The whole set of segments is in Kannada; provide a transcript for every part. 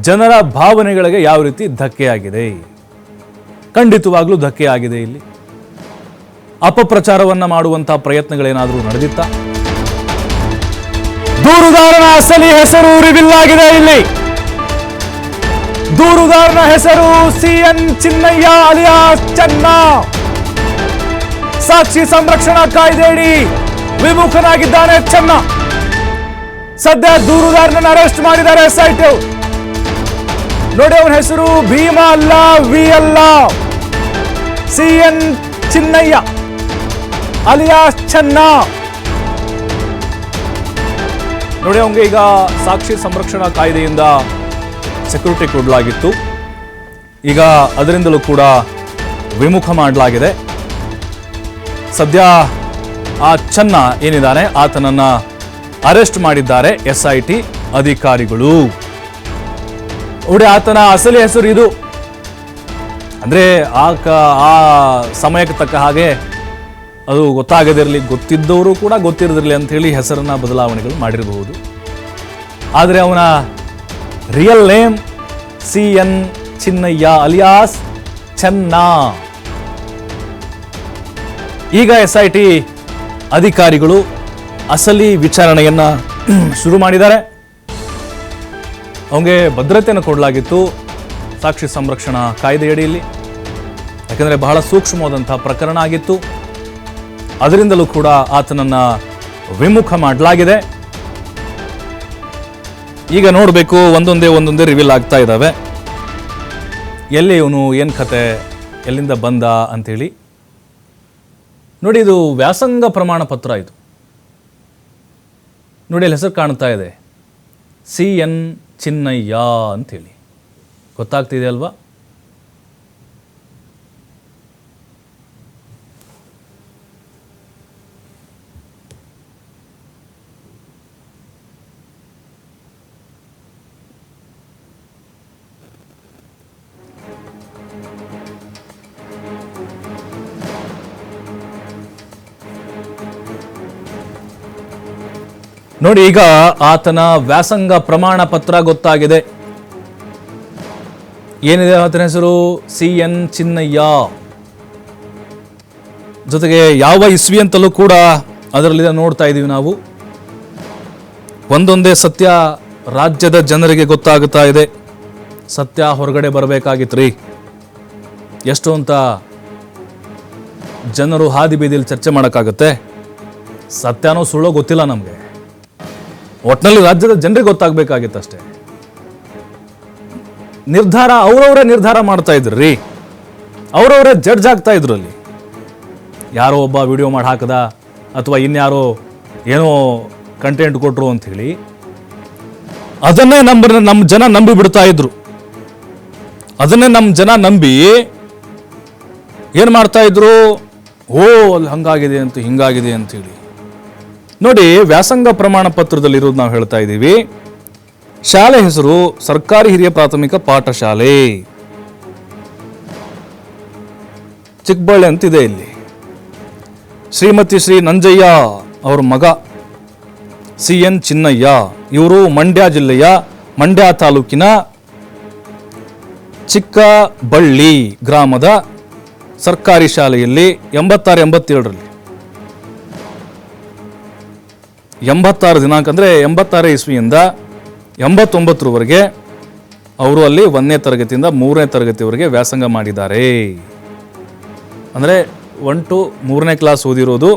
ಜನರ ಭಾವನೆಗಳಿಗೆ ಯಾವ ರೀತಿ ಧಕ್ಕೆಯಾಗಿದೆ? ಖಂಡಿತವಾಗ್ಲೂ ಧಕ್ಕೆ ಆಗಿದೆ ಇಲ್ಲಿ. ಅಪಪ್ರಚಾರವನ್ನ ಮಾಡುವಂತಹ ಪ್ರಯತ್ನಗಳೇನಾದರೂ ನಡೆದಿತ್ತ? ದೂರುದಾರನ ಅಸಲಿ ಹೆಸರು ರಿವಿಲ್ ಆಗಿದೆ ಇಲ್ಲಿ. ದೂರುದಾರನ ಹೆಸರು C N Chinnayya alias Channa. ಸಾಕ್ಷಿ ಸಂರಕ್ಷಣಾ ಕಾಯ್ದೆಯಡಿ ವಿಮುಖನಾಗಿದ್ದಾನೆ ಚೆನ್ನ. ಸದ್ಯ ದೂರುದಾರನನ್ನು ಅರೆಸ್ಟ್ ಮಾಡಿದ್ದಾರೆ ಎಸ್ಐಟಿ ನೋಡಿ ಅವನ ಹೆಸರು ಭೀಮ ಅಲ್ಲ, ವಿ ಅಲ್ಲ. C N Chinnayya, alias Channa. ನೋಡಿ ಅವನಿಗೆ ಈಗ ಸಾಕ್ಷಿ ಸಂರಕ್ಷಣಾ ಕಾಯ್ದೆಯಿಂದ ಸೆಕ್ಯೂರಿಟಿ ಕೊಡಲಾಗಿತ್ತು. ಈಗ ಅದರಿಂದಲೂ ಕೂಡ ವಿಮುಖ ಮಾಡಲಾಗಿದೆ. ಸದ್ಯ ಆ ಚನ್ನ ಏನಿದ್ದಾನೆ, ಆತನನ್ನ ಅರೆಸ್ಟ್ ಮಾಡಿದ್ದಾರೆ ಎಸ್ ಐ ಟಿ ಅಧಿಕಾರಿಗಳು. ನೋಡಿ ಆತನ ಅಸಲಿ ಹೆಸರು ಇದು. ಅಂದ್ರೆ ಆ ಕ ಆ ಸಮಯಕ್ಕೆ ತಕ್ಕ ಹಾಗೆ ಅದು ಗೊತ್ತಾಗದಿರಲಿ, ಗೊತ್ತಿದ್ದವರು ಕೂಡ ಗೊತ್ತಿರದಿರಲಿ ಅಂತ ಹೇಳಿ ಹೆಸರನ್ನ ಬದಲಾವಣೆಗಳು ಮಾಡಿರಬಹುದು. ಆದರೆ ಅವನ real name C N Chinnayya alias Chenna ಈಗ ಎಸ್ ಐ ಟಿ ಅಧಿಕಾರಿಗಳು ಅಸಲಿ ವಿಚಾರಣೆಯನ್ನು ಶುರು ಮಾಡಿದ್ದಾರೆ. ಅವನಿಗೆ ಭದ್ರತೆಯನ್ನು ಕೊಡಲಾಗಿತ್ತು. ಸಾಕ್ಷಿ ಸಂರಕ್ಷಣಾ ಕಾಯ್ದೆಯಡಿಯಲ್ಲಿ. ಯಾಕೆಂದರೆ ಬಹಳ ಸೂಕ್ಷ್ಮವಾದಂಥ ಪ್ರಕರಣ ಆಗಿತ್ತು. ಅದರಿಂದಲೂ ಕೂಡ ಆತನನ್ನು ವಿಮುಖ ಮಾಡಲಾಗಿದೆ. ಈಗ ನೋಡಬೇಕು, ಒಂದೊಂದೇ ಒಂದೊಂದೇ ರಿವೀಲ್ ಆಗ್ತಾ ಇದ್ದಾವೆ ಎಲ್ಲಿ ಇವನು ಏನು ಕತೆ, ಎಲ್ಲಿಂದ ಬಂದ ಅಂಥೇಳಿ ನೋಡಿ, ಇದು ವ್ಯಾಸಂಗ ಪ್ರಮಾಣ ಪತ್ರ ಇದು. ನೋಡಿ, ಅಲ್ಲಿ ಹೆಸರು ಕಾಣ್ತಾ ಇದೆ. ಸಿ ಎನ್ ಚಿನ್ನಯ್ಯ ಅಂತೇಳಿ ಗೊತ್ತಾಗ್ತಿದೆ ಅಲ್ವಾ? ನೋಡಿ, ಈಗ ಆತನ ವ್ಯಾಸಂಗ ಪ್ರಮಾಣ ಪತ್ರ ಗೊತ್ತಾಗಿದೆ. ಏನಿದೆ ಆತನ ಹೆಸರು? C N Chinnayya. ಜೊತೆಗೆ ಯಾವ ಇಸ್ವಿ ಅಂತಲೂ ಕೂಡ ಅದರಲ್ಲಿ ನೋಡ್ತಾ ಇದ್ದೀವಿ ನಾವು. ಒಂದೊಂದೇ ಸತ್ಯ ರಾಜ್ಯದ ಜನರಿಗೆ ಗೊತ್ತಾಗುತ್ತಾ ಇದೆ. ಸತ್ಯ ಹೊರಗಡೆ ಬರಬೇಕಾಗಿತ್ತು ಎಷ್ಟು ಅಂತ ಜನರು ಹಾದಿ ಬೀದಿಯಲ್ಲಿ ಚರ್ಚೆ ಮಾಡೋಕ್ಕಾಗುತ್ತೆ. ಸತ್ಯನೋ ಸುಳ್ಳೋ ಗೊತ್ತಿಲ್ಲ ನಮಗೆ. ಒಟ್ಟಿನಲ್ಲಿ ರಾಜ್ಯದ ಜನರಿಗೆ ಗೊತ್ತಾಗಬೇಕಾಗಿತ್ತು ಅಷ್ಟೇ. ನಿರ್ಧಾರ ಅವರವರೇ ನಿರ್ಧಾರ ಮಾಡ್ತಾ ಇದ್ರು. ರೀ ಅವರವರೇ ಜಡ್ಜ್ ಆಗ್ತಾ ಇದ್ರು ಅಲ್ಲಿ. ಯಾರೋ ಒಬ್ಬ ವಿಡಿಯೋ ಮಾಡಿ ಹಾಕದ, ಅಥವಾ ಇನ್ಯಾರೋ ಏನೋ ಕಂಟೆಂಟ್ ಕೊಟ್ಟರು ಹೇಳಿ, ಅದನ್ನೇ ನಂಬ ನಮ್ಮ ಜನ ನಂಬಿ ಬಿಡ್ತಾ ಇದ್ರು. ಅದನ್ನೇ ನಮ್ಮ ಜನ ನಂಬಿ ಏನು ಮಾಡ್ತಾ ಇದ್ರು? ಓ, ಅಲ್ಲಿ ಹಂಗಾಗಿದೆ ಅಂತ, ಹಿಂಗಾಗಿದೆ ಅಂತೇಳಿ ನೋಡಿ, ವ್ಯಾಸಂಗ ಪ್ರಮಾಣ ಪತ್ರದಲ್ಲಿ ಇರೋದು ನಾವು ಹೇಳ್ತಾ ಇದ್ದೀವಿ. ಶಾಲೆ ಹೆಸರು ಸರ್ಕಾರಿ ಹಿರಿಯ ಪ್ರಾಥಮಿಕ ಪಾಠಶಾಲೆ. ಚಿಕ್ಕಬಳ್ಳಿ ಅಂತಿದೆ ಇಲ್ಲಿ. ಶ್ರೀಮತಿ ಶ್ರೀ ನಂಜಯ್ಯ ಅವರ ಮಗ, ಸಿ ಎನ್ ಚಿನ್ನಯ್ಯ, ಇವರು ಮಂಡ್ಯ ಜಿಲ್ಲೆಯ ಮಂಡ್ಯ ತಾಲೂಕಿನ ಚಿಕ್ಕಬಳ್ಳಿ ಗ್ರಾಮದ ಸರ್ಕಾರಿ ಶಾಲೆಯಲ್ಲಿ ಎಂಬತ್ತಾರು ಎಂಬತ್ತೇಳರಲ್ಲಿ. ಎಂಬತ್ತಾರು ದಿನಾಂಕ ಅಂದರೆ ಎಂಬತ್ತಾರು ಇಸ್ವಿಯಿಂದ ಎಂಬತ್ತೊಂಬತ್ತರವರೆಗೆ ಅವರು ಅಲ್ಲಿ ಒಂದನೇ ತರಗತಿಯಿಂದ ಮೂರನೇ ತರಗತಿವರೆಗೆ ವ್ಯಾಸಂಗ ಮಾಡಿದ್ದಾರೆ. ಅಂದರೆ ಒನ್ ಟು ಮೂರನೇ ಕ್ಲಾಸ್ ಓದಿರೋದು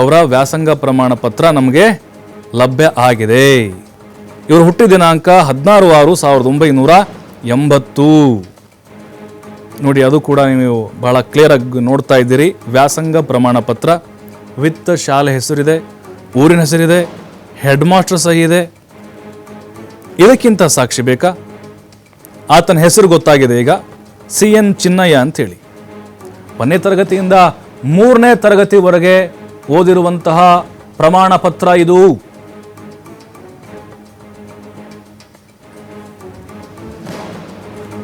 ಅವರ ವ್ಯಾಸಂಗ ಪ್ರಮಾಣ ಪತ್ರ ನಮಗೆ ಲಭ್ಯ ಆಗಿದೆ. ಇವರು ಹುಟ್ಟಿದ ದಿನಾಂಕ ಹದಿನಾರು ಆರು ಸಾವಿರದ ಒಂಬೈನೂರ ಎಂಬತ್ತು. ನೋಡಿ, ಅದು ಕೂಡ ನೀವು ಭಾಳ ಕ್ಲಿಯರಾಗಿ ನೋಡ್ತಾ ಇದ್ದೀರಿ. ವ್ಯಾಸಂಗ ಪ್ರಮಾಣ ಪತ್ರ ವಿತ್ ಶಾಲೆ ಹೆಸರಿದೆ. ಊರಿನ ಹೆಸರಿದೆ ಹೆಡ್ ಮಾಸ್ಟರ್ ಸಹಿ ಇದೆ ಇದಕ್ಕಿಂತ ಸಾಕ್ಷಿ ಬೇಕಾ? ಆತನ ಹೆಸರು ಗೊತ್ತಾಗಿದೆ ಈಗ. ಸಿ ಎನ್ ಚಿನ್ನಯ್ಯ ಅಂಥೇಳಿ ಒಂದನೇ ತರಗತಿಯಿಂದ ಮೂರನೇ ತರಗತಿವರೆಗೆ ಓದಿರುವಂತಹ ಪ್ರಮಾಣ ಪತ್ರ ಇದು.